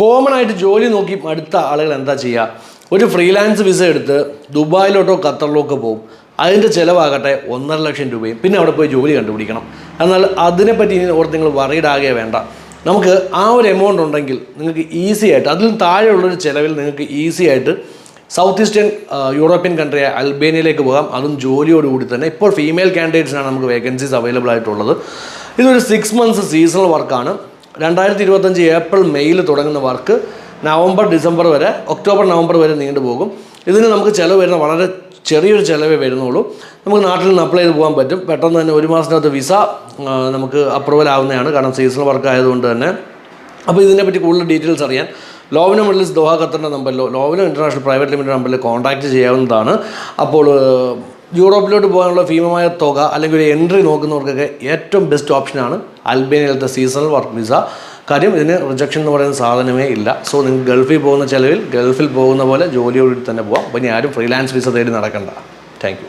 Common ആയിട്ട് ജോലി നോക്കി അടുത്ത ആളുകൾ എന്താ ചെയ്യുക ഒരു ഫ്രീലാൻസ് വിസ എടുത്ത് ദുബായിലോട്ടോ ഖത്തറിലോട്ടോ പോകും അതിന്റെ ചിലവാകട്ടെ ഒന്നര ലക്ഷം രൂപയും. പിന്നെ അവിടെ പോയി ജോലി കണ്ടുപിടിക്കണം. എന്നാൽ അതിനെപ്പറ്റി ഇനി ഓർത്ത് നിങ്ങൾ ആകെ വേണ്ട. നമുക്ക് ആ ഒരു എമൗണ്ട് ഉണ്ടെങ്കിൽ നിങ്ങൾക്ക് ഈസി ആയിട്ട് അതിലും താഴെയുള്ളൊരു ചിലവിൽ നിങ്ങൾക്ക് ഈസി ആയിട്ട് സൗത്ത് ഈസ്റ്റേൺ യൂറോപ്യൻ കൺട്രിയായ അൽബേനിയയിലേക്ക് പോകാം. അതും ജോലിയോടുകൂടി തന്നെ. ഇപ്പോൾ ഫീമെയിൽ കാൻഡിഡേറ്റ്സിനാണ് നമുക്ക് വേക്കൻസീസ് അവൈലബിൾ ആയിട്ടുള്ളത്. ഇതൊരു സിക്സ് മന്ത്സ് സീസണൽ വർക്കാണ് രണ്ടായിരത്തി ഇരുപത്തഞ്ച് ഏപ്രിൽ മെയ്യിൽ തുടങ്ങുന്ന വർക്ക് നവംബർ ഡിസംബർ വരെ ഒക്ടോബർ നവംബർ വരെ നീണ്ടു പോകും. ഇതിന് നമുക്ക് ചിലവ് വരുന്ന വളരെ ചെറിയൊരു ചിലവേ വരുന്നുള്ളൂ. നമുക്ക് നാട്ടിൽ നിന്ന് അപ്ലൈ ചെയ്ത് പോകാൻ പറ്റും. പെട്ടെന്ന് തന്നെ ഒരു മാസത്തിനകത്ത് വിസ നമുക്ക് അപ്രൂവൽ ആവുന്നതാണ്. കാരണം സീസണൽ വർക്ക് ആയതുകൊണ്ട് തന്നെ. അപ്പോൾ ഇതിനെപ്പറ്റി കൂടുതൽ ഡീറ്റെയിൽസ് അറിയാൻ ലോവിനോ മിഡിൽസ് ദോഹ ഖത്തറിന്റെ നമ്പറിലോ ലോവിനോ ഇന്റർനാഷണൽ പ്രൈവറ്റ് ലിമിറ്റഡ് നമ്പറിൽ കോൺടാക്റ്റ് ചെയ്യാവുന്നതാണ്. അപ്പോൾ യൂറോപ്പിലോട്ട് പോകാനുള്ള ഭീമമായ തുക അല്ലെങ്കിൽ ഒരു എൻട്രി നോക്കുന്നവർക്കൊക്കെ ഏറ്റവും ബെസ്റ്റ് ഓപ്ഷനാണ് അൽബേനിയയിലത്തെ സീസണൽ വർക്ക് വിസ. കാര്യം ഇതിന് റിജക്ഷൻ എന്ന് പറയുന്ന സാധനമേ ഇല്ല. സോ നിങ്ങൾ ഗൾഫിൽ പോകുന്ന ചിലവിൽ ഗൾഫിൽ പോകുന്ന പോലെ ജോലിയോടി തന്നെ പോകാം അപ്പോൾ ഇനി ആരും ഫ്രീലാൻസ് വിസ തേടി നടക്കണ്ട. താങ്ക്